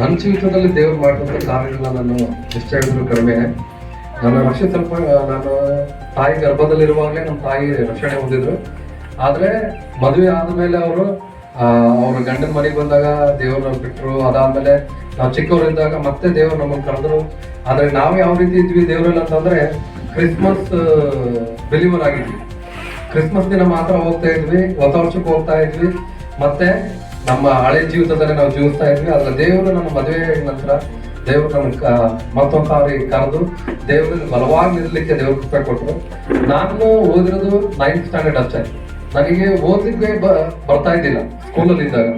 ನನ್ನ ಜೀವಿತದಲ್ಲಿ ದೇವರು ಮಾಡಿದಂಥ ಕಾರ್ಯಗಳನ್ನ ನಾನು ಎಷ್ಟು ಹೇಳಿದ್ರು ಕಡಿಮೆ. ನನ್ನ ರಕ್ಷೆ ಸ್ವಲ್ಪ ನಾನು ತಾಯಿ ಗರ್ಭದಲ್ಲಿರುವಾಗಲೇ ನಮ್ಮ ತಾಯಿ ರಕ್ಷಣೆ ಹೊಂದಿದ್ರು. ಆದ್ರೆ ಮದುವೆ ಆದಮೇಲೆ ಅವರು ಅವ್ರ ಗಂಡನ ಮನೆಗೆ ಬಂದಾಗ ದೇವ್ರನ್ನ ಬಿಟ್ರು. ಅದಾದಮೇಲೆ ನಾವು ಚಿಕ್ಕವರಿದ್ದಾಗ ಮತ್ತೆ ದೇವ್ರು ನಮ್ಮನ್ನು ಕರೆದ್ರು. ಆದ್ರೆ ನಾವು ಯಾವ ರೀತಿ ಇದ್ವಿ ದೇವ್ರಲ್ಲಿ ಅಂತಂದ್ರೆ ಕ್ರಿಸ್ಮಸ್ ಬಿಲಿವರ್ ಆಗಿದ್ವಿ ಕ್ರಿಸ್ಮಸ್ ದಿನ ಮಾತ್ರ ಹೋಗ್ತಾ ಇದ್ವಿ, ಹೊಸ ವರ್ಷಕ್ಕೆ ಹೋಗ್ತಾ ಇದ್ವಿ. ಮತ್ತೆ ನಮ್ಮ ಹಳೆ ಜೀವಿತದಲ್ಲಿ ನಾವು ಜೀವಿಸ್ತಾ ಇದ್ವಿ, ಆದ್ರೆ ದೇವರು ನಮ್ಮ ಮದುವೆ ನಂತರ ದೇವರು ನಮ್ಗೆ ಮತ್ತೊಂದು ಸಾರಿ ಕರೆದು ದೇವರಲ್ಲಿ ಬಲವಾಗಿ ನಿಲ್ಲಲಿಕ್ಕೆ ದೇವ್ರ ಕೃಪೆ ಕೊಟ್ಟರು. ನಾನು ಓದಿರೋದು ನೈನ್ತ್ ಸ್ಟ್ಯಾಂಡರ್ಡ್ ಅಷ್ಟೇ. ನನಗೆ ಓದ್ಲಿಕ್ಕೆ ಬರ್ತಾ ಇದ್ದಿಲ್ಲ ಸ್ಕೂಲಲ್ಲಿ ಇದ್ದಾಗ.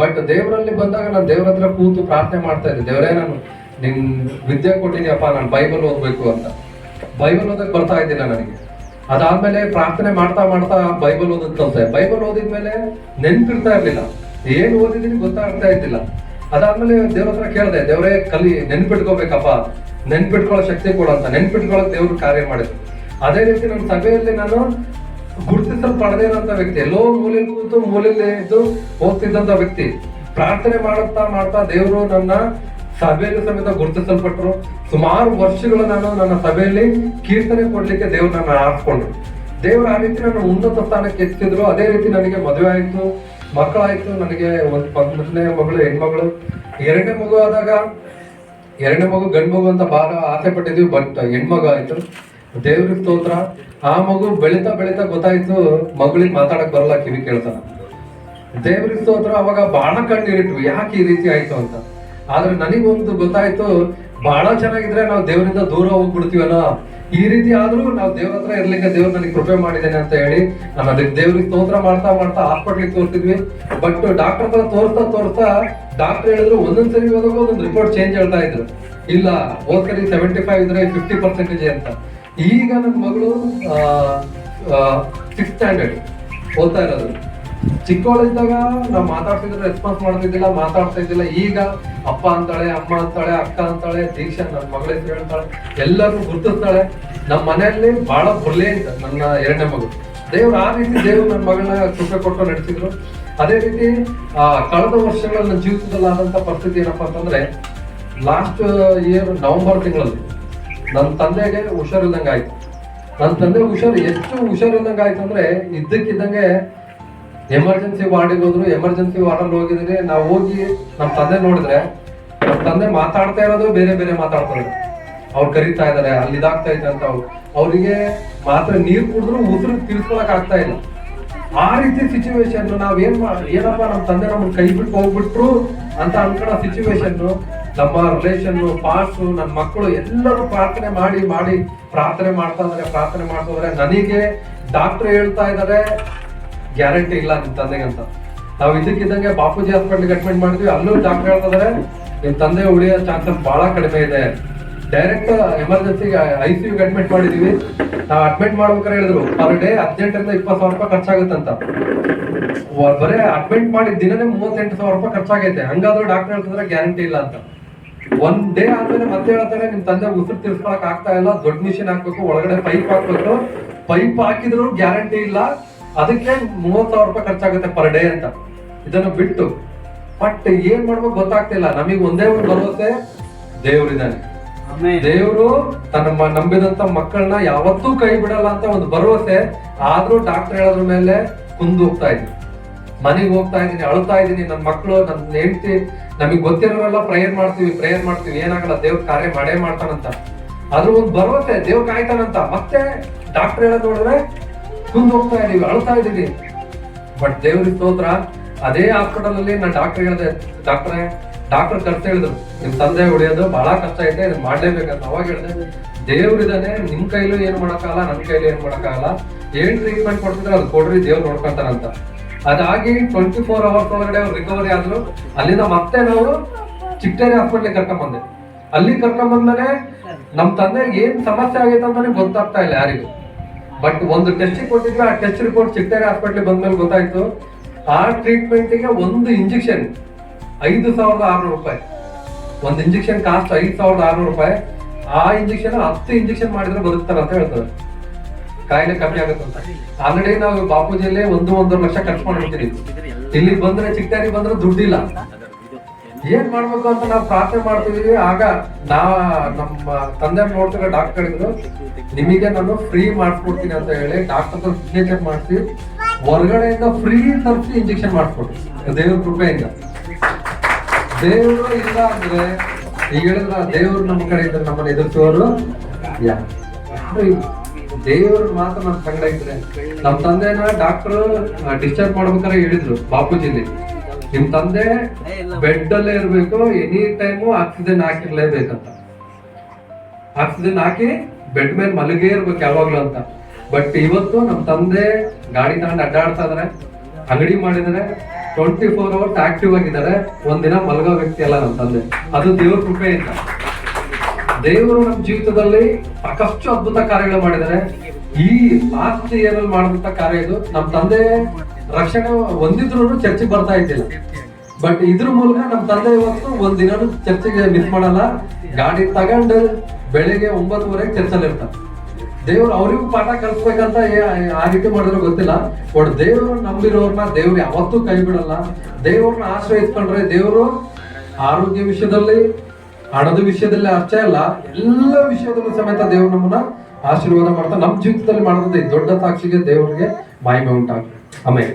ಬಟ್ ದೇವರಲ್ಲಿ ಬಂದಾಗ ನಾನು ದೇವ್ರ ಹತ್ರ ಕೂತು ಪ್ರಾರ್ಥನೆ ಮಾಡ್ತಾ ಇದ್ದೆ, ದೇವರೇ ನಾನು ನಿನ್ ವಿದ್ಯೆ ಕೊಟ್ಟಿದ್ಯಪ್ಪ, ನಾನು ಬೈಬಲ್ ಓದ್ಬೇಕು ಅಂತ. ಬೈಬಲ್ ಓದಕ್ಕೆ ಬರ್ತಾ ಇದ್ದಿಲ್ಲ ನನಗೆ. ಅದಾದ್ಮೇಲೆ ಪ್ರಾರ್ಥನೆ ಮಾಡ್ತಾ ಮಾಡ್ತಾ ಬೈಬಲ್ ಓದೋದ್ ಕಲ್ತೆ. ಬೈಬಲ್ ಓದಿದ್ಮೇಲೆ ನೆನ್ಪಿರ್ತಾ ಇರ್ಲಿಲ್ಲ. ಏನ್ ಓದಿದೀನಿ ಗೊತ್ತಾಗ್ತಾ ಇದ್ದಿಲ್ಲ. ಅದಾದ್ಮೇಲೆ ದೇವ್ರ ಹತ್ರ ಕೇಳಿದೆ, ದೇವರೇ, ಕಲಿ, ನೆನ್ಪಿಟ್ಕೋಬೇಕಪ್ಪ. ನೆನ್ಪಿಟ್ಕೊಳ್ಳೋ ಶಕ್ತಿ ಕೊಡು ಅಂತ. ನೆನ್ಪಿಟ್ಕೊಳ್ಳೋ ದೇವ್ರು ಕಾರ್ಯ ಮಾಡಿದ್ರು. ಅದೇ ರೀತಿ ನನ್ನ ಸಭೆಯಲ್ಲಿ ನಾನು ಗುರುತಿಸಲ್ಪಡದೇ ಇರೋಂಥ ವ್ಯಕ್ತಿ, ಎಲ್ಲೋ ಮೂಲೆಯಲ್ಲಿ ಕೂತು ಮೂಲೆಯಲ್ಲಿ ಇದ್ದು ಹೋಗ್ತಿದ್ದಂತ ವ್ಯಕ್ತಿ, ಪ್ರಾರ್ಥನೆ ಮಾಡುತ್ತಾ ಮಾಡ್ತಾ ದೇವರು ನನ್ನ ಸಭೆಯಲ್ಲಿ ಸಮೇತ ಗುರುತಿಸಲ್ಪಟ್ಟರು ಸುಮಾರು ವರ್ಷಗಳು ನಾನು ನನ್ನ ಸಭೆಯಲ್ಲಿ ಕೀರ್ತನೆ ಕೊಡ್ಲಿಕ್ಕೆ ದೇವ್ರು ನನ್ನ ಆರಿಸ್ಕೊಂಡ್ರು. ದೇವ್ರು ಆ ರೀತಿ ನನ್ನ ಉನ್ನತ ಸ್ಥಾನಕ್ಕೆ ಎತ್ತಿದ್ರು. ಅದೇ ರೀತಿ ನನಗೆ ಮದುವೆ ಆಯ್ತು. ಮಕ್ಕಳಾಯ್ತು, ನನಗೆ ಒಂದು ಮೊದಲನೇ ಮಗಳು ಹೆಣ್ಮಗಳು ಎರಡನೇ ಮಗು ಆದಾಗ, ಎರಡನೇ ಮಗು ಗಂಡು ಮಗು ಅಂತ ಬಹಳ ಆಸೆ ಪಟ್ಟಿದ್ವಿ ಬಟ್ ಹೆಣ್ಮಗು ಆಯ್ತು. ದೇವ್ರಿಗೆ ಸ್ತೋತ್ರ. ಆ ಮಗು ಬೆಳೀತಾ ಬೆಳೀತಾ ಗೊತ್ತಾಯ್ತು, ಮಗಳಿಗೆ ಮಾತಾಡಕ್ ಬರಲ್ಲ, ಕಿವಿ ಕೇಳ್ತಾನ. ದೇವ್ರ ಸ್ತೋತ್ರ, ಅವಾಗ ಬಹಳ ಕಣ್ಣೀರಿಟ್ವಿ, ಯಾಕೆ ಈ ರೀತಿ ಆಯ್ತು ಅಂತ. ಆದ್ರೆ ನನಗೊಂದು ಗೊತ್ತಾಯ್ತು ಬಹಳ ಚೆನ್ನಾಗಿದ್ರೆ ನಾವು ದೇವರಿಂದ ದೂರ ಹೋಗ್ಬಿಡ್ತೀವಲ್ಲ ಈ ರೀತಿ ಆದ್ರೂ ನಾವು ದೇವ್ರ ಹತ್ರ ಇರ್ಲಿಕ್ಕೆ ದೇವ್ರು ನನಗೆ ಕೃಪೆ ಮಾಡಿದ್ದೇನೆ ಅಂತ ಹೇಳಿ ನಾನು ಅದಕ್ಕೆ ದೇವ್ರಿಗೆ ಸ್ತೋತ್ರ ಮಾಡ್ತಾ ಮಾಡ್ತಾ ಹಾಸ್ಪಿಟ್ಲಿಗೆ ತೋರ್ತಿದ್ವಿ ಬಟ್ ಡಾಕ್ಟರ್ ಹತ್ರ ತೋರ್ತಾ ತೋರ್ತಾ ಡಾಕ್ಟರ್ ಹೇಳಿದ್ರು ಒಂದೊಂದ್ಸರಿ ಹೋದಾಗ ಒಂದೊಂದು ರಿಪೋರ್ಟ್ ಚೇಂಜ್ ಹೇಳ್ತಾ ಇದ್ರು. ಇಲ್ಲ ಹೋದ್ಸರಿ ಸೆವೆಂಟಿ ಫೈವ್ ಇದ್ರೆ ಫಿಫ್ಟಿ ಪರ್ಸೆಂಟೇಜ್ ಅಂತ. ಈಗ ನನ್ನ ಮಗಳು ಸಿಕ್ಸ್ ಸ್ಟ್ಯಾಂಡರ್ಡ್ ಓದ್ತಾ ಇರೋದು. ಚಿಕ್ಕವಳಿದ್ದಾಗ ನಾವು ಮಾತಾಡ್ತಿದ್ರೆ ರೆಸ್ಪಾನ್ಸ್ ಮಾಡ್ತಿದ್ದಿಲ್ಲ ಮಾತಾಡ್ತಾ ಇದ್ದಿಲ್ಲ ಈಗ ಅಪ್ಪ ಅಂತಾಳೆ, ಅಮ್ಮ ಅಂತಾಳೆ, ಅಕ್ಕ ಅಂತಾಳೆ, ದೀಕ್ಷಾ ನನ್ನ ಮಗಳ ಹೆಸರು ಹೇಳ್ತಾಳೆ. ಎಲ್ಲರೂ ಗುರುತಿಸ್ತಾಳೆ. ನಮ್ಮ ಮನೆಯಲ್ಲಿ ಬಹಳ ಬ್ರಿಲಿಯಂಟ್ ನನ್ನ ಎರಡನೇ ಮಗು. ದೇವ್ರು ಆ ರೀತಿ ದೇವ್ರು ನನ್ನ ಮಗಳನ್ನ ಕೃಪೆ ಕೊಟ್ಟು ನಡೆಸಿದ್ರು. ಅದೇ ರೀತಿ, ಆ, ಕಳೆದ ವರ್ಷಗಳ ನನ್ನ ಜೀವಿತದಲ್ಲಿ ಆದಂತ ಪರಿಸ್ಥಿತಿ ಏನಪ್ಪಾ ಅಂತಂದ್ರೆ ಲಾಸ್ಟ್ ಇಯರ್ ನವೆಂಬರ್ ತಿಂಗಳಲ್ಲಿ ನನ್ನ ತಂದೆಗೆ ಹುಷಾರಿಲ್ದಂಗೆ ಆಯ್ತು ನನ್ನ ತಂದೆ ಹುಷಾರು, ಎಷ್ಟು ಹುಷಾರಿಲ್ದಂಗೆ ಆಯ್ತು ಅಂದ್ರೆ ಇದ್ದಕ್ಕಿದ್ದಂಗೆ ಎಮರ್ಜೆನ್ಸಿ ವಾರ್ಡಿಗೆ ಹೋದ್ರು, ಎಮರ್ಜೆನ್ಸಿ ವಾರ್ಡಲ್ಲಿ ಹೋಗಿದ್ರೆ ನಾವು ಹೋಗಿ ನಮ್ಮ ತಂದೆ ನೋಡಿದ್ರೆ ನಮ್ಮ ತಂದೆ ಮಾತಾಡ್ತಾ ಇರೋದು ಬೇರೆ ಬೇರೆ ಮಾತಾಡ್ತಾರೆ. ಅವ್ರು ಕರೀತಾ ಇದಾರೆ, ಅಲ್ಲಿ ಇದಾಗ್ತಾ ಇದೆ ಅಂತ ಅವ್ರು. ಅವರಿಗೆ ಮಾತ್ರ ನೀರ್ ಕುಡಿದ್ರು ಉಸಿರು ತಿರ್ಸ್ಕೊಳಕ್ ಆಗ್ತಾ ಇಲ್ಲ. ಆ ರೀತಿ ಸಿಚುವೇಶನ್ ನಾವ್ ಏನ್ ಏನಪ್ಪ ನಮ್ಮ ತಂದೆ ನಮ್ಮ ಕೈ ಬಿಟ್ಟು ಹೋಗ್ಬಿಟ್ರು ಅಂತ ಅನ್ಕೊಳ್ಳೋ ಸಿಚುವೇಶನ್ ನಮ್ಮ ರಿಲೇಷನ್ ಪಾಸ್ ನನ್ನ ಮಕ್ಕಳು ಎಲ್ಲರೂ ಪ್ರಾರ್ಥನೆ ಮಾಡಿ ಮಾಡಿ, ಪ್ರಾರ್ಥನೆ ಮಾಡ್ತಾ ಇದಾರೆ, ಪ್ರಾರ್ಥನೆ ಮಾಡ್ತಾ ಇದಾರೆ. ನನಗೆ ಡಾಕ್ಟರ್ ಹೇಳ್ತಾ ಇದಾರೆ ಗ್ಯಾರಂಟಿ ಇಲ್ಲ ನಿಮ್ಮ ತಂದೆಗೆ ಅಂತ. ನಾವು ಇದಕ್ಕಿದ್ದಂಗೆ ಬಾಪೂಜಿ ಹಾಸ್ಪಿಟಲ್ ಅಡ್ಮಿಟ್ ಮಾಡಿದ್ವಿ. ಅಲ್ಲೂ ಡಾಕ್ಟರ್ ಹೇಳ್ತಿದ್ರೆ ನಿಮ್ಮ ನಿಮ್ ತಂದೆ ಉಳಿಯೋ ಚಾನ್ಸಸ್ ಬಹಳ ಕಡಿಮೆ ಇದೆ. ಡೈರೆಕ್ಟ್ ಎಮರ್ಜೆನ್ಸಿಗೆ ಐ ಸಿ ಯುಗೆ ಅಡ್ಮಿಟ್ ಮಾಡಿದೀವಿ. ನಾವು ಅಡ್ಮಿಟ್ ಮಾಡ್ಬೇಕಾರೆ ಹೇಳಿದ್ರು ಪರ್ ಡೇ ಹದಿನೆಂಟರಿಂದ ಇಪ್ಪತ್ತು ಸಾವಿರ ರೂಪಾಯಿ ಖರ್ಚಾಗುತ್ತಂತ. ಬರೇ ಅಡ್ಮಿಟ್ ಮಾಡಿದ ದಿನನೇ ಮೂವತ್ತೆಂಟು ಸಾವಿರ ರೂಪಾಯಿ ಖರ್ಚಾಗೈತೆ. ಹಂಗಾದ್ರೂ ಡಾಕ್ಟರ್ ಹೇಳ್ತಿದ್ರೆ ಗ್ಯಾರಂಟಿ ಇಲ್ಲ ಅಂತ. ಒಂದ್ ಡೇ ಆದ್ಮೇಲೆ ಮತ್ತೆ ಹೇಳ್ತಾರೆ, ನಿಮ್ ತಂದೆ ಉಸಿರು ತಿರ್ಸ್ಕೊಳಕ್ ಆಗ್ತಾ ಇಲ್ಲ, ದೊಡ್ಡ ಮಿಷಿನ್ ಹಾಕ್ಬೇಕು, ಒಳಗಡೆ ಪೈಪ್ ಹಾಕ್ಬೇಕು. ಪೈಪ್ ಹಾಕಿದ್ರು ಗ್ಯಾರಂಟಿ ಇಲ್ಲ. ಅದಕ್ಕೆ ಮೂವತ್ ಸಾವಿರ ರೂಪಾಯಿ ಖರ್ಚಾಗುತ್ತೆ ಪರ್ ಡೇ ಅಂತ. ಇದನ್ನು ಬಿಟ್ಟು ಬಟ್ ಏನ್ ಮಾಡ್ಬೇಕು ಗೊತ್ತಾಗ್ತಿಲ್ಲ ನಮಗೆ ಒಂದೇ ಒಂದು ಭರವಸೆ ದೇವ್ರಿದ್ದಾನೆ. ದೇವರು ತನ್ನ ನಂಬಿದಂತ ಮಕ್ಕಳನ್ನ ಯಾವತ್ತೂ ಕೈ ಬಿಡಲ್ಲ ಅಂತ ಒಂದು ಭರವಸೆ ಆದ್ರೂ ಡಾಕ್ಟರ್ ಹೇಳೋದ್ರ ಮೇಲೆ ಕುಂದು ಹೋಗ್ತಾ ಇದ್ದೀನಿ. ಮನೆಗೆ ಹೋಗ್ತಾ ಇದ್ದೀನಿ ಅಳ್ತಾ ಇದ್ದೀನಿ ನನ್ನ ಮಕ್ಕಳು ನನ್ನ ಹೆಂಡತಿ ನಮಗೆ ಗೊತ್ತಿರೋರೆಲ್ಲ ಪ್ರೇಯರ್ ಮಾಡ್ತೀವಿ ಪ್ರೇಯರ್ ಮಾಡ್ತೀವಿ ಏನಾಗಲ್ಲ ದೇವ್ರ ಕಾರ್ಯ ಮಾಡೇ ಮಾಡ್ತಾನಂತ. ಆದ್ರೂ ಒಂದು ಭರವಸೆ ದೇವ್ರ ಕಾಯ್ತಾನಂತ. ಮತ್ತೆ ಡಾಕ್ಟರ್ ಹೇಳೋದ್ ನೋಡಿದ್ರೆ ಕುಂದು ಹೋಗ್ತಾ ಇದೀವಿ ಅಳ್ತಾ ಇದೀವಿ ಬಟ್ ದೇವ್ರಿಗೆ ಸ್ತೋತ್ರ. ಅದೇ ಹಾಸ್ಪಿಟಲ್ ಅಲ್ಲಿ ನಾನು ಡಾಕ್ಟರ್ ಹೇಳಿದೆ ಡಾಕ್ಟ್ರೆ ಡಾಕ್ಟರ್ ಕರ್ತ ಹೇಳಿದ್ರು, ನಿಮ್ ತಂದೆ ಹೊಡೆಯೋದು ಬಹಳ ಕಷ್ಟ ಐತೆ ಇದನ್ನ ಮಾಡ್ಲೇಬೇಕಂತ. ಅವಾಗ ಹೇಳಿದೆ ದೇವ್ರಿದಾನೆ ನಿಮ್ ಕೈಲೂ ಏನ್ ಮಾಡಕ್ಕಾಗಲ್ಲ, ನನ್ ಕೈಲೂ ಏನ್ ಮಾಡಕ್ಕಾಗಲ್ಲ. ಏನ್ ಟ್ರೀಟ್ಮೆಂಟ್ ಕೊಡ್ತಿದ್ರೆ ಅದು ಕೊಡ್ರಿ, ದೇವ್ರು ನೋಡ್ಕೊಂತಾರಂತ. ಅದಾಗಿ ಟ್ವೆಂಟಿ ಫೋರ್ ಅವರ್ಸ್ ಒಳಗಡೆ ಅವ್ರು ರಿಕವರಿ ಆದ್ರು. ಅಲ್ಲಿಂದ ಮತ್ತೆ ನಾವು ಚಿಕ್ಕೇರಿ ಹಾಸ್ಪಿಟ್ಲಿಗೆ ಕರ್ಕೊಂಡ್ ಬಂದೆ. ಅಲ್ಲಿ ಕರ್ಕೊಂಡ್ ಬಂದ್ಮೇಲೆ ನಮ್ ತಂದೆಗೆ ಏನ್ ಸಮಸ್ಯೆ ಆಗೈತೆ ಅಂತಾನೆ ಗೊತ್ತಾಗ್ತಾ ಇಲ್ಲ ಯಾರಿಗೂ. ಬಟ್ ಒಂದು ಟೆಸ್ಟ್ ಕೊಟ್ಟಿದ್ವಿ ಆ ಟೆಸ್ಟ್ ರಿಪೋರ್ಟ್ ಚಿಕ್ಕೇರಿ ಹಾಸ್ಪಿಟ್ಲಿಗೆ ಬಂದ್ಮೇಲೆ ಗೊತ್ತಾಯ್ತು. ಆ ಟ್ರೀಟ್ಮೆಂಟ್ಗೆ ಒಂದು ಇಂಜೆಕ್ಷನ್ ಐದು ಸಾವಿರದ ಆರ್ನೂರು ರೂಪಾಯಿ. ಒಂದು ಇಂಜೆಕ್ಷನ್ ಕಾಸ್ಟ್ ಐದು ಸಾವಿರದ ಆರ್ನೂರು ರೂಪಾಯಿ. ಆ ಇಂಜೆಕ್ಷನ್ ಹತ್ತು ಇಂಜೆಕ್ಷನ್ ಮಾಡಿದ್ರೆ ಬದುಕ್ತಾರೆ ಅಂತ ಹೇಳ್ತಾರೆ. ಕಾಯಿಲೆ ಕಮ್ಮಿ ಆಗುತ್ತೆ ಅಂತ. ಆಲ್ರೆಡಿ ನಾವು ಬಾಪೂಜಿಯಲ್ಲಿ ಒಂದು, ಒಂದೂವರೆ ಲಕ್ಷ ಖರ್ಚು ಮಾಡ್ಬಿಡ್ತೀವಿ ಇಲ್ಲಿ ಬಂದ್ರೆ ಚಿಕ್ಕಾರಿ ಬಂದ್ರೆ ದುಡ್ಡಿಲ್ಲ. ಏನ್ ಮಾಡ್ಬೇಕು ಅಂತ ನಾವು ಪ್ರಾರ್ಥನೆ ಮಾಡ್ತಿದೀವಿ ಆಗ ನಾ ನಮ್ಮ ತಂದೆ ನೋಡ್ತಿರೋ ಡಾಕ್ಟರ್ ಇದ್ರು, ನಿಮಗೆ ನಾನು ಫ್ರೀ ಮಾಡ್ಕೊಡ್ತೀನಿ ಅಂತ ಹೇಳಿ ಡಾಕ್ಟರ್ ಸಿಗ್ನೇಚರ್ ಮಾಡಿಸಿ, ಹೊರಗಡೆಯಿಂದ ಫ್ರೀ ತರಿಸಿ ಇಂಜೆಕ್ಷನ್ ಮಾಡಿಸ್ಕೊಟ್ರು ದೇವ್ರ ಕೃಪೆಯಿಂದ. ದೇವರು ಇಲ್ಲ ಅಂದ್ರೆ, ಈಗ ಹೇಳಿದ್ರ ದೇವ್ರು ನಮ್ಮ ಕಡೆ ಇದ್ರೆ ನಮ್ಮನ್ನ ಎದುರಿಸುವವರು ಯಾ. ದೇವ್ರ ಮಾತ್ರ ನಮ್ಮ ಸಂಗಡ ಇದ್ರೆ. ನಮ್ಮ ತಂದೆನ ಡಾಕ್ಟರ್ ಡಿಸ್ಚಾರ್ಜ್ ಮಾಡ್ಬೇಕಾದ್ರೆ ಹೇಳಿದ್ರು, ಬಾಪೂಜಿಲಿ. ನಿಮ್ ತಂದೆ ಬೆಡ್ ಅಲ್ಲೇ ಇರ್ಬೇಕು ಎನಿ ಟೈಮು ಆಕ್ಸಿಜನ್ ಹಾಕಿರ್ಲೇಬೇಕಂತ. ಆಕ್ಸಿಜನ್ ಹಾಕಿ ಬೆಡ್ ಮೇಲೆ ಮಲಗೇ ಇರ್ಬೇಕು ಯಾವಾಗ್ಲೂ ಅಂತ. ಬಟ್ ಇವತ್ತು ನಮ್ ತಂದೆ ಗಾಡಿ ತಗೊಂಡು ಅಡ್ಡಾಡ್ತಾ ಇದಾರೆ ಅಂಗಡಿ ಮಾಡಿದರೆ. ಟ್ವೆಂಟಿ ಫೋರ್ ಅವರ್ಸ್ ಆಕ್ಟಿವ್ ಆಗಿದ್ದಾರೆ. ಒಂದಿನ ಮಲಗೋ ವ್ಯಕ್ತಿ ಅಲ್ಲ ನಮ್ಮ ತಂದೆ. ಅದು ದೇವ್ರ ಅಂತ ದೇವರು ನಮ್ಮ ಜೀವಿತದಲ್ಲಿ ಸಾಕಷ್ಟು ಅದ್ಭುತ ಕಾರ್ಯಗಳು ಮಾಡಿದ್ದಾರೆ. ಈ ಲಾಸ್ಟ್ ಇಯರ್ ಅಲ್ಲಿ ಮಾಡಿದಂತ ಕಾರ್ಯ ಇದು. ನಮ್ಮ ತಂದೆ ರಕ್ಷಣೆ ಹೊಂದಿದ್ರು ಚರ್ಚೆಗೆ ಬರ್ತಾ ಇದ್ದಿಲ್ಲ. ಬಟ್ ಇದ್ರ ಮೂಲಕ ನಮ್ಮ ತಂದೆ ಇವತ್ತು ಒಂದ್ ದಿನ ಚರ್ಚೆಗೆ ಮಿಸ್ ಮಾಡಲ್ಲ. ಗಾಡಿ ತಗೊಂಡು ಬೆಳಿಗ್ಗೆ ಒಂಬತ್ತುವರೆಗೆ ಚರ್ಚಲ್ಲಿ ಇರ್ತಾರೆ. ದೇವ್ರು ಅವ್ರಿಗೂ ಪಾಠ ಕಲ್ಸ್ಬೇಕಂತ ಆ ರೀತಿ ಮಾಡಿದ್ರೆ ಗೊತ್ತಿಲ್ಲ. ಬಟ್ ದೇವ್ರು ನಂಬಿರೋರ್ನ ದೇವ್ರು ಯಾವತ್ತೂ ಕೈ ಬಿಡಲ್ಲ. ದೇವ್ರನ್ನ ಆಶ್ರಯಿಸ್ಕೊಂಡ್ರೆ ದೇವರು ಆರೋಗ್ಯ ವಿಷಯದಲ್ಲಿ, ಹಣದ ವಿಷಯದಲ್ಲಿ ಅಷ್ಟೇ ಅಲ್ಲ ಎಲ್ಲ ವಿಷಯದಲ್ಲೂ ಸಮೇತ ದೇವ್ರು ನಮ್ಮನ್ನ ಆಶೀರ್ವಾದ ಮಾಡ್ತಾ ನಮ್ಮ ಜೀವಿತದಲ್ಲಿ ಮಾಡಿದಂತ ಈ ದೊಡ್ಡ ಸಾಕ್ಷಿಗೆ ದೇವರಿಗೆ ಮಹಿಮೆ ಉಂಟಾಗ್ತದೆ ಆಮೇಲೆ.